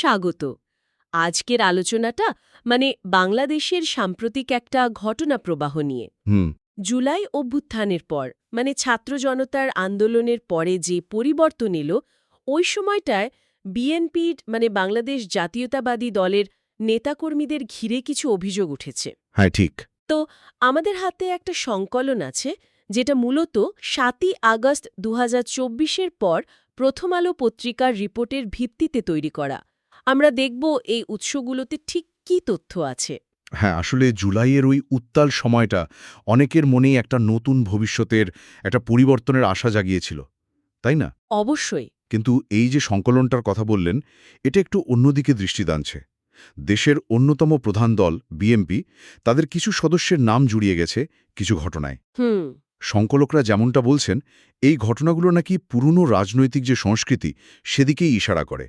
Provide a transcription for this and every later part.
স্বাগত। আজকের আলোচনাটা মানে বাংলাদেশের সাম্প্রতিক একটা ঘটনা প্রবাহ নিয়ে। জুলাই অভ্যুত্থানের পর মানে ছাত্র জনতার আন্দোলনের পরে যে পরিবর্তন এলো ওই সময়টায় বিএনপির মানে বাংলাদেশ জাতীয়তাবাদী দলের নেতাকর্মীদের ঘিরে কিছু অভিযোগ উঠেছে। হ্যাঁ ঠিক। আমাদের হাতে একটা সংকলন আছে যেটা মূলত সাতই আগস্ট দু এর পর প্রথম আলো পত্রিকার রিপোর্টের ভিত্তিতে তৈরি করা। আমরা দেখব এই উৎসগুলোতে ঠিক কী তথ্য আছে। হ্যাঁ আসলে জুলাইয়ের ওই উত্তাল সময়টা অনেকের মনেই একটা নতুন ভবিষ্যতের একটা পরিবর্তনের আশা জাগিয়েছিল তাই না? অবশ্যই। কিন্তু এই যে সংকলনটার কথা বললেন এটা একটু অন্যদিকে দৃষ্টি টানছে দেশের অন্যতম প্রধান দল বিএমপি তাদের কিছু সদস্যের নাম জুড়িয়ে গেছে কিছু ঘটনায়। হুম। সংকলকরা যেমনটা বলছেন এই ঘটনাগুলো নাকি পুরনো রাজনৈতিক যে সংস্কৃতি সেদিকেই ইশারা করে।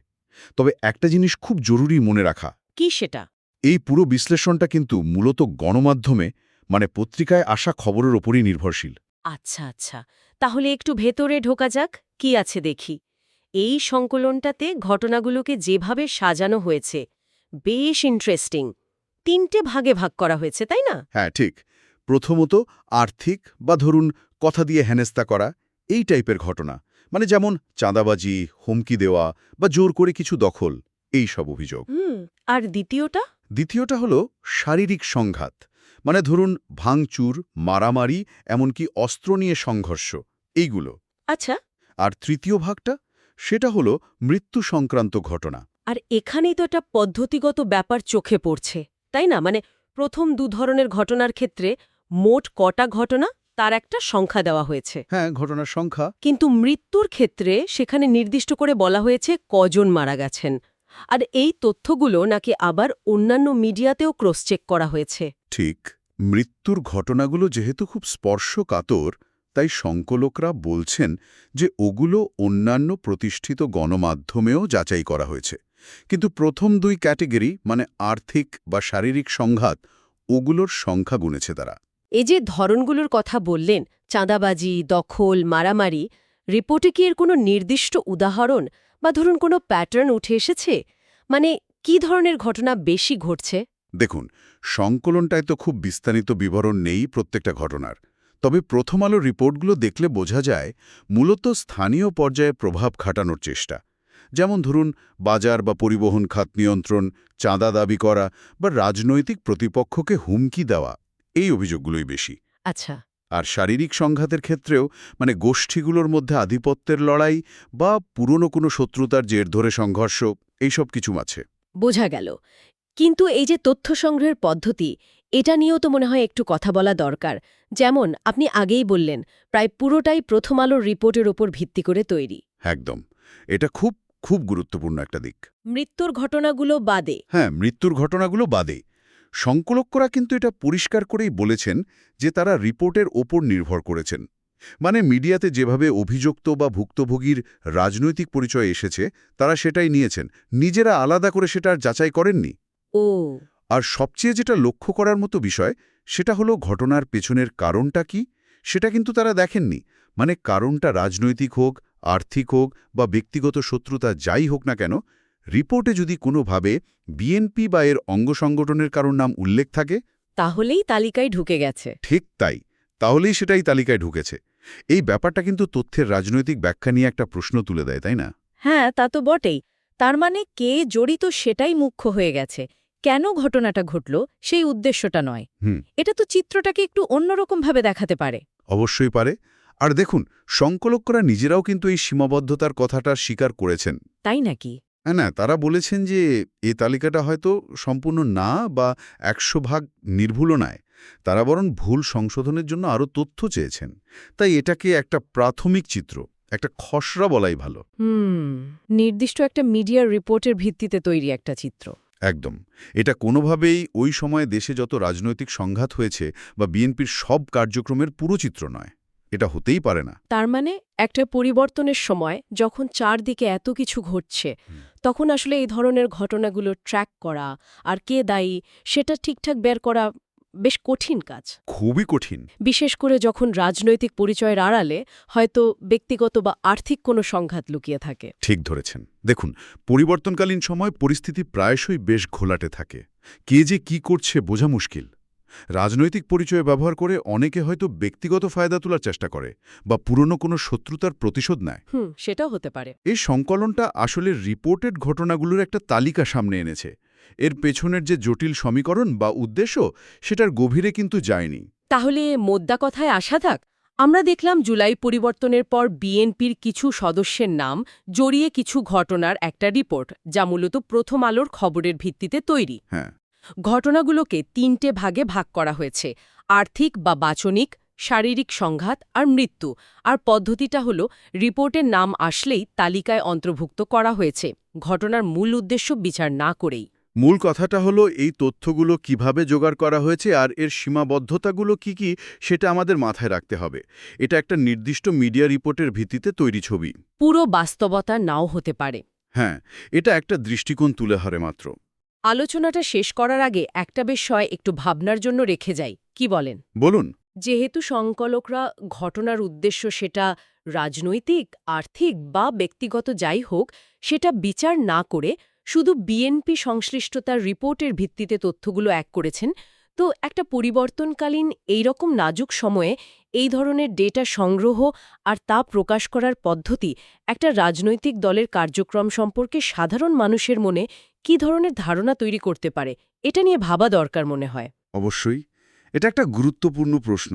তবে একটা জিনিস খুব জরুরি মনে রাখা। কি সেটা? এই পুরো বিশ্লেষণটা কিন্তু মূলত গণমাধ্যমে মানে পত্রিকায় আসা খবরের ওপরই নির্ভরশীল। আচ্ছা আচ্ছা। তাহলে একটু ভেতরে ঢোকা যাক কি আছে দেখি। এই সংকলনটাতে ঘটনাগুলোকে যেভাবে সাজানো হয়েছে বেশ ইন্টারেস্টিং তিনটে ভাগে ভাগ করা হয়েছে তাই না? হ্যাঁ ঠিক। প্রথমত আর্থিক বা ধরুন কথা দিয়ে হেনেস্তা করা এই টাইপের ঘটনা। মানে যেমন চাঁদাবাজি হুমকি দেওয়া বা জোর করে কিছু দখল এই সব অভিযোগ। আর দ্বিতীয়টা? দ্বিতীয়টা হলো শারীরিক সংঘাত। মানে ধরুন ভাঙচুর মারামারি এমনকি অস্ত্র নিয়ে সংঘর্ষ এইগুলো। আচ্ছা। আর তৃতীয় ভাগটা? সেটা হলো মৃত্যু সংক্রান্ত ঘটনা। আর এখানেই তো একটা পদ্ধতিগত ব্যাপার চোখে পড়ছে তাই না? মানে প্রথম দু ধরনের ঘটনার ক্ষেত্রে মোট কটা ঘটনা? তার একটা সংখ্যা দেওয়া হয়েছে। হ্যাঁ ঘটনার সংখ্যা। কিন্তু মৃত্যুর ক্ষেত্রে সেখানে নির্দিষ্ট করে বলা হয়েছে কজন মারা গেছেন। আর এই তথ্যগুলো নাকি আবার অন্যান্য মিডিয়াতেও ক্রস চেক করা হয়েছে। ঠিক মৃত্যুর ঘটনাগুলো যেহেতু খুব স্পর্শকাতর তাই সংকলকরা বলছেন যে ওগুলো অন্যান্য প্রতিষ্ঠিত গণমাধ্যমেও যাচাই করা হয়েছে। কিন্তু প্রথম দুই ক্যাটেগরি মানে আর্থিক বা শারীরিক সংঘাত ওগুলোর সংখ্যা গুনেছে তারা। এই যে ধরনগুলোর কথা বললেন, চাঁদাবাজি, দখল, মারামারি, রিপোর্টে কি এর কোনো নির্দিষ্ট উদাহরণ বা ধরুন কোনো প্যাটার্ন উঠে এসেছে? মানে কি ধরনের ঘটনা বেশি ঘটছে? দেখুন, সংকলনটায় তো খুব বিস্তারিত বিবরণ নেই প্রত্যেকটা ঘটনার। তবে প্রথম আলো রিপোর্টগুলো দেখলে বোঝা যায় মূলত স্থানীয় পর্যায়ে প্রভাব খাটানোর চেষ্টা। যেমন ধরুন, বাজার বা পরিবহন খাত নিয়ন্ত্রণ, চাঁদা দাবি করা বা রাজনৈতিক প্রতিপক্ষকে হুমকি দেওয়া। এই অভিযোগগুলোই বেশি। আচ্ছা। আর শারীরিক সংঘাতের ক্ষেত্রেও মানে গোষ্ঠীগুলোর মধ্যে আধিপত্যের লড়াই বা পুরনো কোনো শত্রুতার জের ধরে সংঘর্ষ এইসব কিছু আছে বোঝা গেল। কিন্তু এই যে তথ্য সংগ্রহের পদ্ধতি এটা নিয়েও তো মনে হয় একটু কথা বলা দরকার। যেমন আপনি আগেই বললেন প্রায় পুরোটাই প্রথম আলোর রিপোর্টের ওপর ভিত্তি করে তৈরি। একদম। এটা খুব খুব গুরুত্বপূর্ণ একটা দিক। মৃত্যুর ঘটনাগুলো বাদে। হ্যাঁ মৃত্যুর ঘটনাগুলো বাদে। সংকলকরা কিন্তু এটা পরিষ্কার করেই বলেছেন যে তারা রিপোর্টের ওপর নির্ভর করেছেন। মানে মিডিয়াতে যেভাবে অভিযুক্ত বা ভুক্তভোগীর রাজনৈতিক পরিচয় এসেছে তারা সেটাই নিয়েছেন। নিজেরা আলাদা করে সেটা আর যাচাই করেননি। ও। আর সবচেয়ে যেটা লক্ষ্য করার মতো বিষয় সেটা হলো ঘটনার পেছনের কারণটা কি সেটা কিন্তু তারা দেখেননি। মানে কারণটা রাজনৈতিক হোক আর্থিক হোক বা ব্যক্তিগত শত্রুতা যাই হোক না কেন রিপোর্টে যদি কোনোভাবে বিএনপি বা এর অঙ্গ সংগঠনের কারণ নাম উল্লেখ থাকে? তাহলেই তালিকায় ঢুকে গেছে। ঠিক তাই। তাহলেই সেটাই তালিকায় ঢুকেছে। এই ব্যাপারটা কিন্তু তথ্যের রাজনৈতিক ব্যাখ্যা নিয়ে একটা প্রশ্ন তুলে দেয় তাই না? হ্যাঁ তা তো বটেই। তার মানে কে জড়িত সেটাই মুখ্য হয়ে গেছে। কেন ঘটনাটা ঘটল সেই উদ্দেশ্যটা নয়। হুম। এটা তো চিত্রটাকে একটু অন্যরকমভাবে দেখাতে পারে। অবশ্যই পারে। আর দেখুন সংকলকরা নিজেরাও কিন্তু এই সীমাবদ্ধতার কথাটা স্বীকার করেছেন। তাই নাকি? হ্যাঁ না তারা বলেছেন যে এই তালিকাটা হয়তো সম্পূর্ণ না বা একশো ভাগ নির্ভুলও নয়। তারা বরং ভুল সংশোধনের জন্য আরও তথ্য চেয়েছেন। তাই এটাকে একটা প্রাথমিক চিত্র একটা খসড়া বলাই ভালো। হুম নির্দিষ্ট একটা মিডিয়ার রিপোর্টের ভিত্তিতে তৈরি একটা চিত্র। একদম। এটা কোনোভাবেই ওই সময়ে দেশে যত রাজনৈতিক সংঘাত হয়েছে বা বিএনপির সব কার্যক্রমের পুরো চিত্র নয়। এটা হতেই পারে না। তার মানে একটা পরিবর্তনের সময় যখন চারদিকে এত কিছু ঘটছে তখন আসলে এই ধরনের ঘটনাগুলো ট্র্যাক করা আর কে দায়ী সেটা ঠিকঠাক বের করা বেশ কঠিন কাজ। খুবই কঠিন। বিশেষ করে যখন রাজনৈতিক পরিচয়ের আড়ালে হয়তো ব্যক্তিগত বা আর্থিক কোনো সংঘাত লুকিয়ে থাকে। ঠিক ধরেছেন। দেখুন পরিবর্তনকালীন সময় পরিস্থিতি প্রায়শই বেশ ঘোলাটে থাকে। কে যে কি করছে বোঝা মুশকিল। রাজনৈতিক পরিচয় ব্যবহার করে অনেকে হয়তো ব্যক্তিগত ফায়দা তোলার চেষ্টা করে বা পুরনো কোনো শত্রুতার প্রতিশোধ নেয়। হুম সেটাও হতে পারে। এই সংকলনটা আসলে রিপোর্টেড ঘটনাগুলোর একটা তালিকা সামনে এনেছে। এর পেছনের যে জটিল সমীকরণ বা উদ্দেশ্য সেটার গভীরে কিন্তু যায়নি। তাহলে মোদ্দা কথায় আসা থাক। আমরা দেখলাম জুলাই পরিবর্তনের পর বিএনপির কিছু সদস্যের নাম জড়িয়ে কিছু ঘটনার একটা রিপোর্ট যা মূলত প্রথম আলোর খবরের ভিত্তিতে তৈরি। হ্যাঁ। ঘটনাগুলোকে তিনটে ভাগে ভাগ করা হয়েছে আর্থিক বা বাচনিক শারীরিক সংঘাত আর মৃত্যু। আর পদ্ধতিটা হল রিপোর্টের নাম আসলেই তালিকায় অন্তর্ভুক্ত করা হয়েছে ঘটনার মূল উদ্দেশ্য বিচার না করেই। মূল কথাটা হলো এই তথ্যগুলো কীভাবে জোগাড় করা হয়েছে আর এর সীমাবদ্ধতাগুলো কি কি সেটা আমাদের মাথায় রাখতে হবে। এটা একটা নির্দিষ্ট মিডিয়া রিপোর্টের ভিত্তিতে তৈরি ছবি। পুরো বাস্তবতা নাও হতে পারে। হ্যাঁ এটা একটা দৃষ্টিকোণ তুলে ধরে মাত্র। আলোচনাটা শেষ করার আগে একটা বিষয় একটু ভাবনার জন্য রেখে যাই। কি বলেন? বলুন। যেহেতু সংকলকরা ঘটনার উদ্দেশ্য সেটা রাজনৈতিক আর্থিক বা ব্যক্তিগত যাই হোক সেটা বিচার না করে শুধু বিএনপি সংশ্লিষ্টতার রিপোর্টের ভিত্তিতে তথ্যগুলো এক করেছেন তো একটা পরিবর্তনকালীন এইরকম নাজুক সময়ে এই ধরনের ডেটা সংগ্রহ আর তা প্রকাশ করার পদ্ধতি একটা রাজনৈতিক দলের কার্যক্রম সম্পর্কে সাধারণ মানুষের মনে কি ধরনের ধারণা তৈরি করতে পারে, এটা নিয়ে ভাবা দরকার মনে হয়। অবশ্যই। এটা একটা গুরুত্বপূর্ণ প্রশ্ন।